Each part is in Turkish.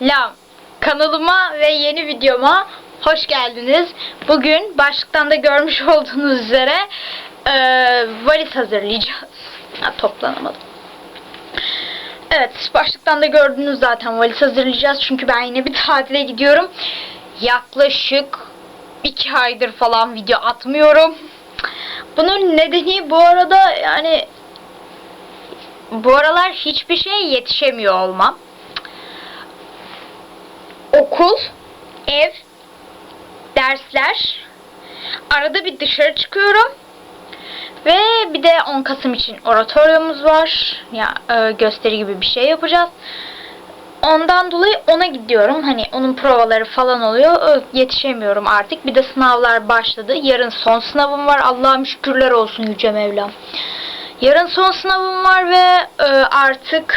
Selam. Kanalıma ve yeni videoma hoş geldiniz. Bugün başlıktan da görmüş olduğunuz üzere eee, valiz hazırlayacağız. Ha, toplanamadım. Evet, başlıktan da gördünüz zaten valiz hazırlayacağız. Çünkü ben yine bir tatile gidiyorum. Yaklaşık iki aydır falan video atmıyorum. Bunun nedeni bu arada yani bu aralar hiçbir şeye yetişemiyor olmam. Okul, ev, dersler. Arada bir dışarı çıkıyorum. Ve bir de 10 Kasım için oratoryumuz var. Ya e, gösteri gibi bir şey yapacağız. Ondan dolayı ona gidiyorum. Hani onun provaları falan oluyor. Yetişemiyorum artık. Bir de sınavlar başladı. Yarın son sınavım var. Allah'ım şükürler olsun Yüce Mevlam. Yarın son sınavım var ve e, artık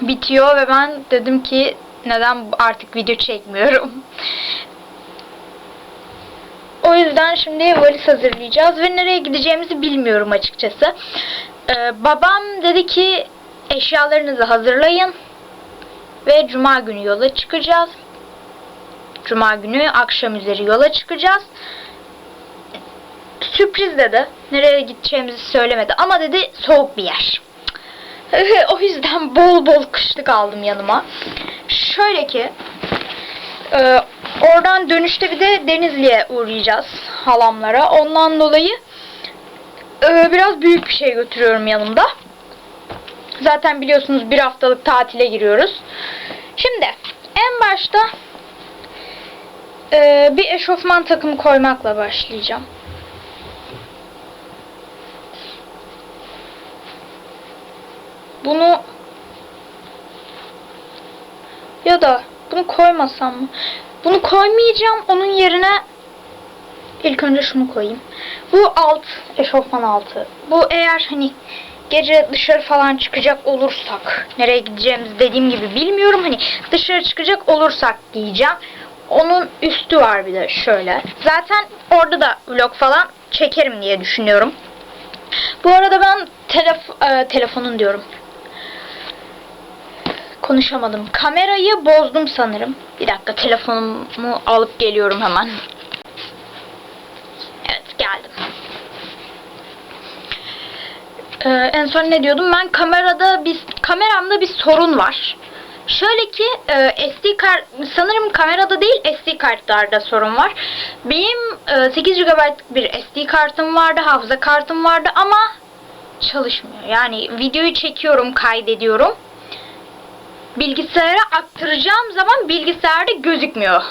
bitiyor ve ben dedim ki neden artık video çekmiyorum. O yüzden şimdi valiz hazırlayacağız ve nereye gideceğimizi bilmiyorum açıkçası. Ee, babam dedi ki eşyalarınızı hazırlayın ve cuma günü yola çıkacağız. Cuma günü akşam üzeri yola çıkacağız. Sürpriz dedi. Nereye gideceğimizi söylemedi ama dedi soğuk bir yer. o yüzden bol bol kışlık aldım yanıma. Şöyle ki e, oradan dönüşte bir de Denizli'ye uğrayacağız halamlara. Ondan dolayı e, biraz büyük bir şey götürüyorum yanımda. Zaten biliyorsunuz bir haftalık tatile giriyoruz. Şimdi en başta e, bir eşofman takımı koymakla başlayacağım. Bunu ya da bunu koymasam mı? Bunu koymayacağım. Onun yerine ilk önce şunu koyayım. Bu alt, eşofman altı. Bu eğer hani gece dışarı falan çıkacak olursak, nereye gideceğimizi dediğim gibi bilmiyorum. Hani dışarı çıkacak olursak giyeceğim. Onun üstü var bir de şöyle. Zaten orada da vlog falan çekerim diye düşünüyorum. Bu arada ben telef e, telefonun diyorum. Konuşamadım. Kamerayı bozdum sanırım. Bir dakika telefonumu alıp geliyorum hemen. Evet geldim. Ee, en son ne diyordum? Ben kamerada bir kameramda bir sorun var. Şöyle ki e, SD kart sanırım kamerada değil SD kartlarda sorun var. Benim e, 8 GB bir SD kartım vardı, hafıza kartım vardı ama çalışmıyor. Yani videoyu çekiyorum, kaydediyorum bilgisayara aktaracağım zaman bilgisayarda gözükmüyor.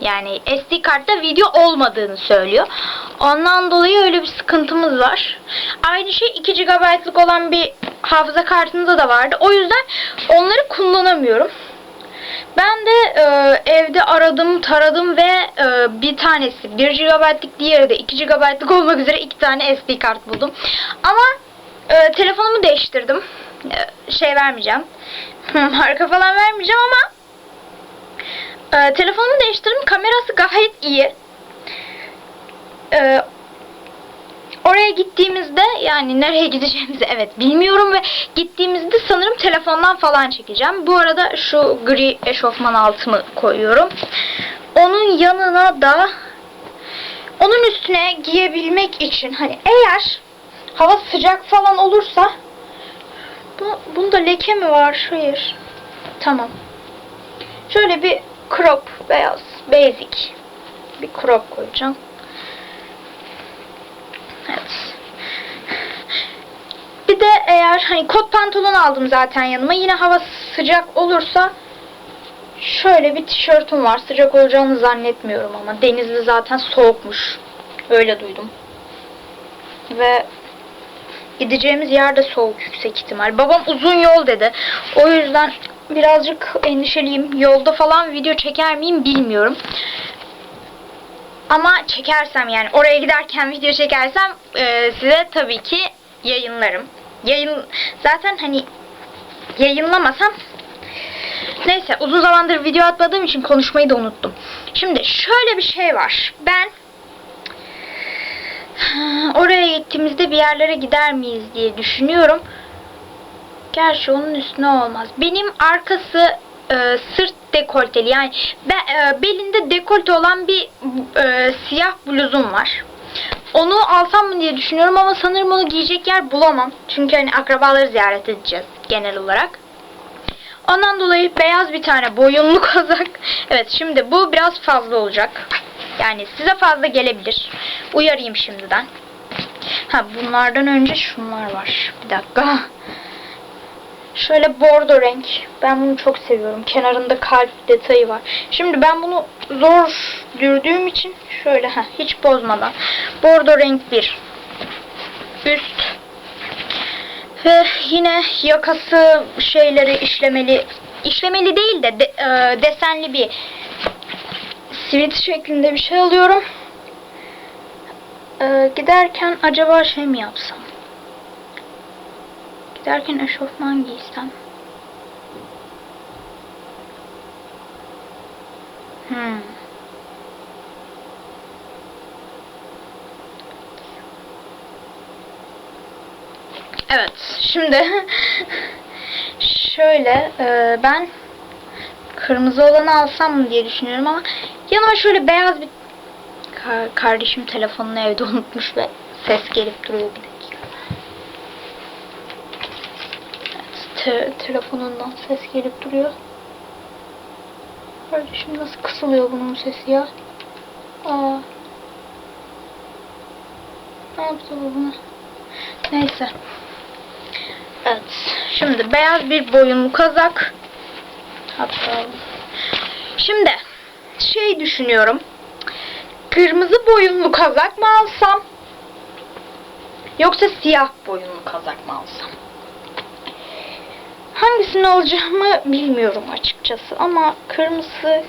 Yani SD kartta video olmadığını söylüyor. Ondan dolayı öyle bir sıkıntımız var. Aynı şey 2 GB'lık olan bir hafıza kartında da vardı. O yüzden onları kullanamıyorum. Ben de e, evde aradım, taradım ve e, bir tanesi 1 GB'lık, diğeri de 2 GB'lık olmak üzere iki tane SD kart buldum. Ama e, telefonumu değiştirdim. E, şey vermeyeceğim. Marka falan vermeyeceğim ama e, telefonumu değiştirdim. Kamerası gayet iyi. E, oraya gittiğimizde yani nereye gideceğimizi evet bilmiyorum ve gittiğimizde sanırım telefondan falan çekeceğim. Bu arada şu gri eşofman altımı koyuyorum. Onun yanına da onun üstüne giyebilmek için hani eğer hava sıcak falan olursa bu, bunda leke mi var? Hayır. Tamam. Şöyle bir crop beyaz basic bir crop koyacağım. Evet. Bir de eğer hani kot pantolon aldım zaten yanıma. Yine hava sıcak olursa şöyle bir tişörtüm var. Sıcak olacağını zannetmiyorum ama denizli zaten soğukmuş. Öyle duydum. Ve gideceğimiz yer de soğuk yüksek ihtimal. Babam uzun yol dedi. O yüzden birazcık endişeliyim. Yolda falan video çeker miyim bilmiyorum. Ama çekersem yani oraya giderken video çekersem e, size tabii ki yayınlarım. Yayın zaten hani yayınlamasam neyse uzun zamandır video atmadığım için konuşmayı da unuttum. Şimdi şöyle bir şey var. Ben oraya gittiğimizde bir yerlere gider miyiz diye düşünüyorum. Gerçi onun üstüne olmaz. Benim arkası e, sırt dekolteli yani be- e, belinde dekolte olan bir e, siyah bluzum var. Onu alsam mı diye düşünüyorum ama sanırım onu giyecek yer bulamam. Çünkü hani akrabaları ziyaret edeceğiz genel olarak. Ondan dolayı beyaz bir tane boyunlu kazak. Evet şimdi bu biraz fazla olacak. Yani size fazla gelebilir. Uyarayım şimdiden. Ha bunlardan önce şunlar var. Bir dakika. Şöyle bordo renk. Ben bunu çok seviyorum. Kenarında kalp detayı var. Şimdi ben bunu zor dürdüğüm için şöyle ha hiç bozmadan. Bordo renk bir üst ve yine yakası şeyleri işlemeli işlemeli değil de, de- e, desenli bir sivit şeklinde bir şey alıyorum. E, giderken acaba şey mi yapsam? Giderken eşofman giysem. Hmm. Evet, şimdi şöyle e, ben kırmızı olanı alsam mı diye düşünüyorum ama yanıma şöyle beyaz bir Ka- kardeşim telefonunu evde unutmuş ve ses gelip duruyor bir dakika. Evet, te- telefonundan ses gelip duruyor. Kardeşim nasıl kısılıyor bunun sesi ya? Aa. Ne yaptı bu buna? Neyse. Evet. Şimdi beyaz bir boyunlu kazak. Hatta Şimdi şey düşünüyorum. Kırmızı boyunlu kazak mı alsam? Yoksa siyah boyunlu kazak mı alsam? Hangisini alacağımı bilmiyorum açıkçası ama kırmızı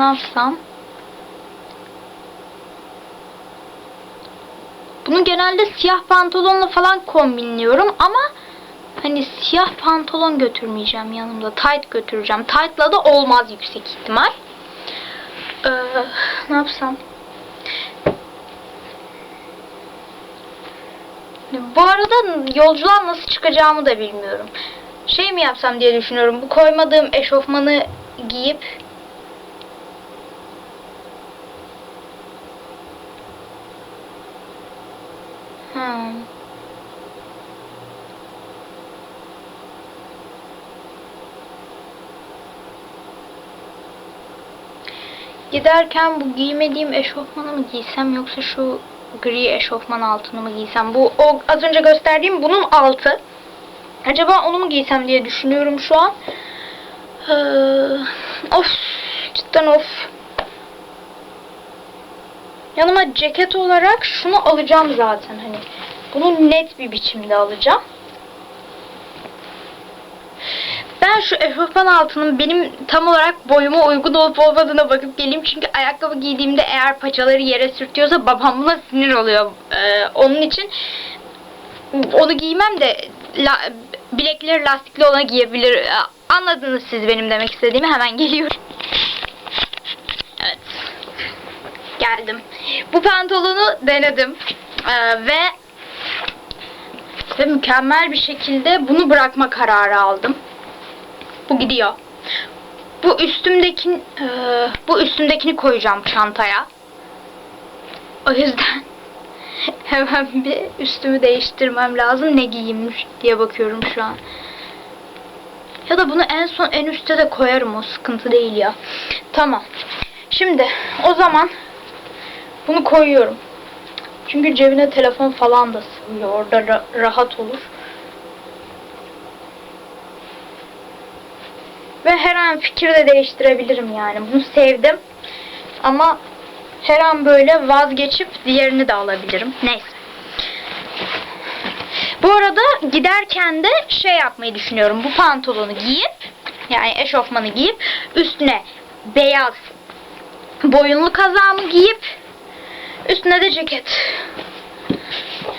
ne yapsam? Bunu genelde siyah pantolonla falan kombinliyorum ama hani siyah pantolon götürmeyeceğim yanımda. Tight götüreceğim. Tight'la da olmaz yüksek ihtimal. Ee, ne yapsam? Bu arada yolculuğa nasıl çıkacağımı da bilmiyorum. Şey mi yapsam diye düşünüyorum. Bu koymadığım eşofmanı giyip Hmm. Giderken bu giymediğim eşofmanı mı giysem yoksa şu gri eşofman altını mı giysem? Bu o az önce gösterdiğim bunun altı. Acaba onu mu giysem diye düşünüyorum şu an. Ee, of cidden of. Yanıma ceket olarak şunu alacağım zaten hani. Bunu net bir biçimde alacağım. Ben şu eşofman altının benim tam olarak boyuma uygun olup olmadığına bakıp geleyim. Çünkü ayakkabı giydiğimde eğer paçaları yere sürtüyorsa babam buna sinir oluyor. Ee, onun için onu giymem de la, bilekleri lastikli olana giyebilir. Ee, Anladınız siz benim demek istediğimi. Hemen geliyorum. Evet. Geldim. Bu pantolonu denedim. Ee, ve ve mükemmel bir şekilde bunu bırakma kararı aldım. Bu gidiyor. Bu üstümdeki e, bu üstümdekini koyacağım çantaya. O yüzden hemen bir üstümü değiştirmem lazım. Ne giyeyim diye bakıyorum şu an. Ya da bunu en son en üste de koyarım o sıkıntı değil ya. Tamam. Şimdi o zaman bunu koyuyorum. Çünkü cebine telefon falan da sığıyor. Orada ra- rahat olur. Ve her an fikir de değiştirebilirim yani. Bunu sevdim. Ama her an böyle vazgeçip diğerini de alabilirim. Neyse. Bu arada giderken de şey yapmayı düşünüyorum. Bu pantolonu giyip yani eşofmanı giyip üstüne beyaz boyunlu kazağımı giyip üstüne de ceket.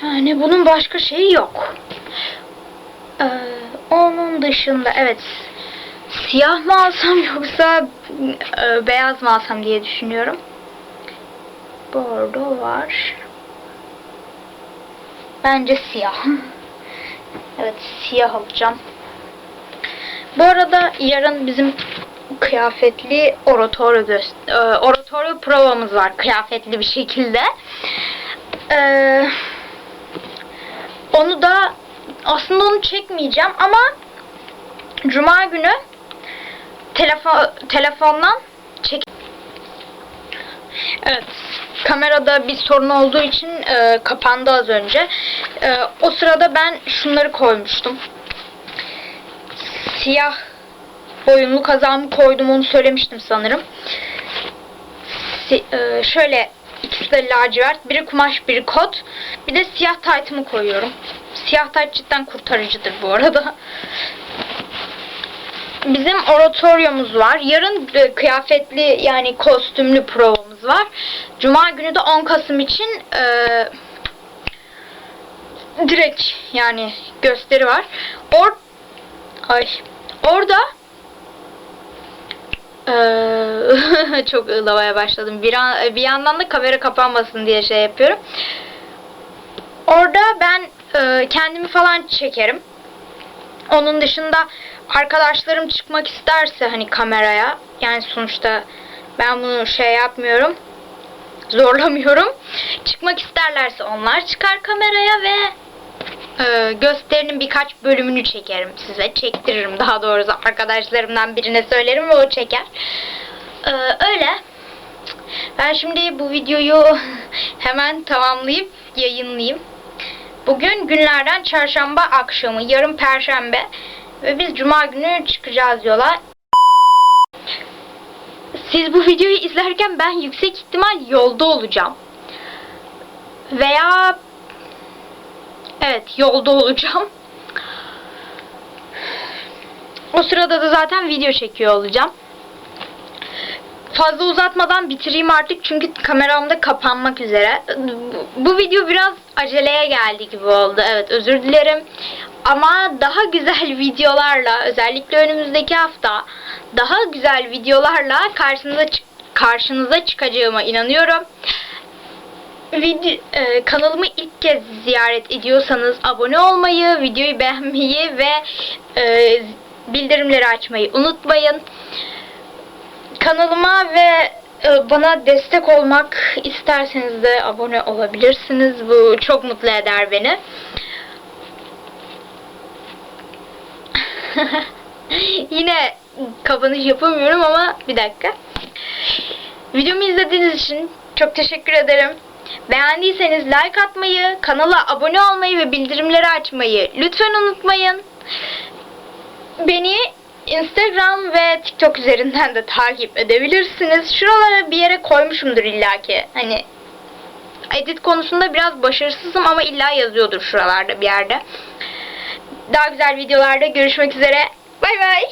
Yani bunun başka şeyi yok. Ee, onun dışında evet siyah mı alsam yoksa e, beyaz mı alsam diye düşünüyorum. Bordo var. Bence siyah. Evet siyah alacağım. Bu arada yarın bizim kıyafetli oratorio e, oratorio provamız var kıyafetli bir şekilde. Ee, onu da aslında onu çekmeyeceğim ama Cuma günü telefon telefondan çek. Evet. Kamerada bir sorun olduğu için e, kapandı az önce. E, o sırada ben şunları koymuştum. Siyah boyunlu kazağımı koydum onu söylemiştim sanırım. Si- e, şöyle ikisi de lacivert. Biri kumaş biri kot. Bir de siyah taytımı koyuyorum. Siyah tayt cidden kurtarıcıdır bu arada. Bizim oratoryomuz var. Yarın e, kıyafetli yani kostümlü provamız var. Cuma günü de 10 Kasım için e, direkt yani gösteri var. Or Ay. Orada Eee, çok ığlamaya başladım. Bir, an, bir yandan da kamera kapanmasın diye şey yapıyorum. Orada ben e, kendimi falan çekerim. Onun dışında arkadaşlarım çıkmak isterse hani kameraya yani sonuçta ben bunu şey yapmıyorum zorlamıyorum. Çıkmak isterlerse onlar çıkar kameraya ve e, gösterinin birkaç bölümünü çekerim size. Çektiririm daha doğrusu arkadaşlarımdan birine söylerim ve o çeker. E, öyle. Ben şimdi bu videoyu hemen tamamlayıp yayınlayayım. Bugün günlerden çarşamba akşamı, yarın perşembe ve biz cuma günü çıkacağız yola. Siz bu videoyu izlerken ben yüksek ihtimal yolda olacağım. Veya evet yolda olacağım. O sırada da zaten video çekiyor olacağım. Fazla uzatmadan bitireyim artık çünkü kameramda kapanmak üzere. Bu- video biraz aceleye geldi gibi oldu. Evet özür dilerim. Ama daha güzel videolarla özellikle önümüzdeki hafta daha güzel videolarla karşınıza karşınıza çıkacağıma inanıyorum. Video, e, kanalımı ilk kez ziyaret ediyorsanız abone olmayı, videoyu beğenmeyi ve e, bildirimleri açmayı unutmayın kanalıma ve e, bana destek olmak isterseniz de abone olabilirsiniz. Bu çok mutlu eder beni. Yine kapanış yapamıyorum ama bir dakika. Videomu izlediğiniz için çok teşekkür ederim. Beğendiyseniz like atmayı, kanala abone olmayı ve bildirimleri açmayı lütfen unutmayın. Beni Instagram ve TikTok üzerinden de takip edebilirsiniz. Şuralara bir yere koymuşumdur illaki. Hani edit konusunda biraz başarısızım ama illa yazıyordur şuralarda bir yerde. Daha güzel videolarda görüşmek üzere. Bay bay.